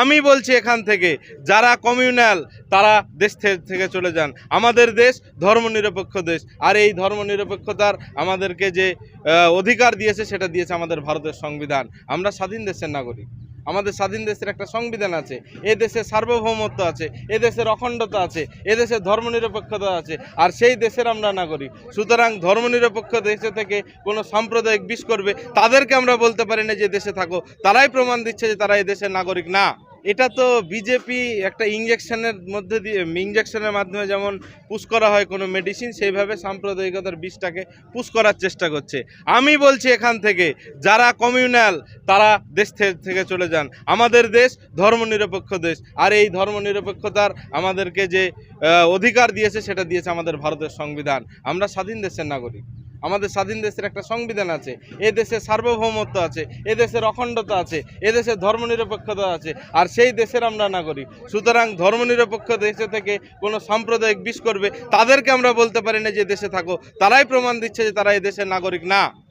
আমি বলছি এখান থেকে, যারা কমিউনাল তারা দেশ থেকে চলে যান। আমাদের দেশ ধর্মনিরপেক্ষ দেশ। আর এই ধর্মনিরপেক্ষতার আমাদেরকে যে অধিকার দিয়েছে, সেটা দিয়েছে আমাদের ভারতের সংবিধান। আমরা স্বাধীন দেশের নাগরিক। আমাদের স্বাধীন দেশের একটা সংবিধান আছে। এ দেশে সার্বভৌমত্ব আছে, এ দেশের অখণ্ডতা আছে, এ দেশের ধর্মনিরপেক্ষতা আছে, আর সেই দেশের আমরা নাগরিক। সুতরাং ধর্মনিরপেক্ষ দেশে থেকে কোনো সাম্প্রদায়িক বিষ করবে, তাদেরকে আমরা বলতে পারি না যে দেশে থাকো। তারাই প্রমাণ দিচ্ছে যে তারা এ দেশের নাগরিক না। এটা তো বিজেপি একটা ইঞ্জেকশনের মধ্যে দিয়ে ইঞ্জেকশনের মাধ্যমে যেমন পুশ করা হয় কোনো মেডিসিন সেইভাবে সাম্প্রদায়িকতার বিষটাকে পুশ করার চেষ্টা করছে। আমি বলছি এখান থেকে, যারা কমিউনাল তারা দেশ থেকে চলে যান। আমাদের দেশ ধর্মনিরপেক্ষ দেশ। আর এই ধর্মনিরপেক্ষতার আমাদেরকে যে অধিকার দিয়েছে, সেটা দিয়েছে আমাদের ভারতের সংবিধান। আমরা স্বাধীন দেশের নাগরিক। আমাদের স্বাধীন দেশের একটা সংবিধান আছে। এ দেশের সার্বভৌমত্ব আছে, এ দেশের অখণ্ডতা আছে, এ দেশের ধর্মনিরপেক্ষতা আছে, আর সেই দেশের আমরা নাগরিক। সুতরাং ধর্মনিরপেক্ষ দেশে থেকে কোনো সাম্প্রদায়িক বিষ করবে, তাদেরকে আমরা বলতে পারি না যে দেশে থাকো। তারাই প্রমাণ দিচ্ছে যে তারা এ দেশের নাগরিক না।